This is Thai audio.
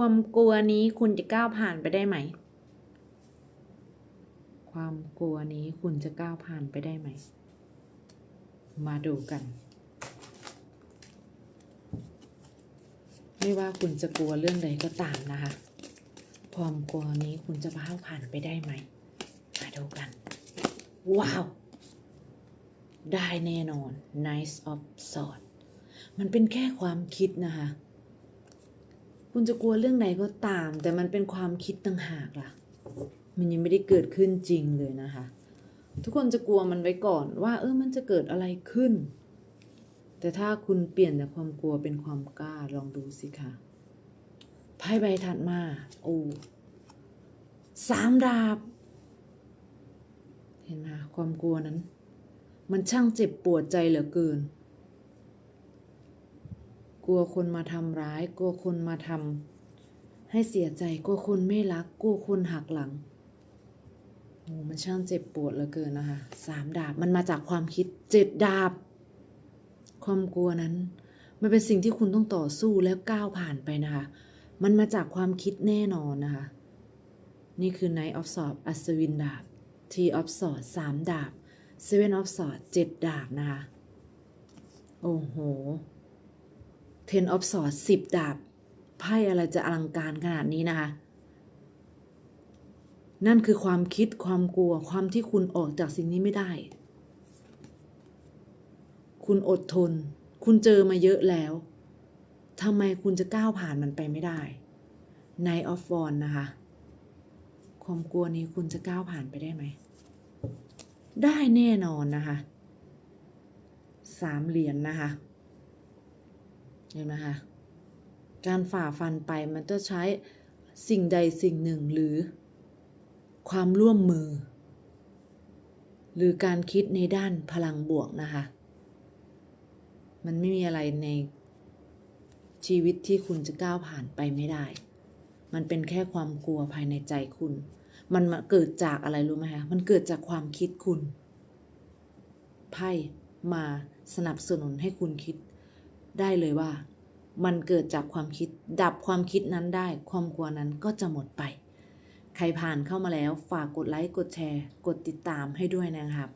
ความกลัวนี้คุณจะก้าวผ่านไปได้ไหม ความกลัวนี้คุณจะก้าวผ่านไปได้ไหม มาดูกัน ไม่ว่าคุณจะกลัวเรื่องใดก็ตามนะคะ ความกลัวนี้คุณจะก้าวผ่านไปได้ไหม มาดูกัน ว้าว ได้แน่นอน Nice of Swords มันเป็นแค่ความคิดนะคะ คุณจะกลัวเรื่องใดก็ตาม แต่มันเป็นความคิดต่างหากล่ะ มันยังไม่ได้เกิดขึ้นจริงเลยนะคะ ทุกคนจะกลัวมันไว้ก่อนว่า เออมันจะเกิดอะไรขึ้น แต่ถ้าคุณเปลี่ยนจากความกลัวเป็นความกล้าลองดูสิคะไพ่ใบถัดมา โอ้สามดาบ เห็นไหมความกลัวนั้น มันช่างเจ็บปวดใจเหลือเกิน กลัวคนมาทำร้าย กลัวคนมาทำให้เสียใจ กลัวคนไม่รัก กลัวคนหักหลังโอ้มันช่างเจ็บปวดเหลือเกินนะคะสามดาบมันมาจากความคิดเจ็ดดาบ ความกลัวนั้น มันเป็นสิ่งที่คุณต้องต่อสู้แล้วก้าวผ่านไปนะคะ มันมาจากความคิดแน่นอนนะคะ นี่คือ Knight of Swords อัศวินดาบ T of Swords สามดาบ Seven of Swords เจ็ดดาบนะคะ โอ้โห Ten of Swords สิบดาบไพ่อะไรจะอลังการขนาดนี้นะคะ นั่นคือความคิดความกลัวความที่คุณออกจากสิ่งนี้ไม่ได้ คุณอดทน คุณเจอมาเยอะแล้วทำไมคุณจะก้าวผ่านมันไปไม่ได้ Night of w a n นะคะ ความกลัวนี้คุณจะก้าวผ่านไปได้ไหม ได้แน่นอนนะคะ สามเหรียญนนะคะ เห็นไหมคะการฝ่าฟันไปมันจะใช้สิ่งใดสิ่งหนึ่งหรือ ความร่วมมือ หรือการคิดในด้านพลังบวกนะคะ มันไม่มีอะไรในชีวิตที่คุณจะก้าวผ่านไปไม่ได้ มันเป็นแค่ความกลัวภายในใจคุณ มันมาเกิดจากอะไรรู้ไหมคะ มันเกิดจากความคิดคุณ ไพ่มาสนับสนุนให้คุณคิด ได้เลยว่า มันเกิดจากความคิด ดับความคิดนั้นได้ ความกลัวนั้นก็จะหมดไป ใครผ่านเข้ามาแล้วฝากกดไลค์กดแชร์ กดติดตามให้ด้วยนะครับ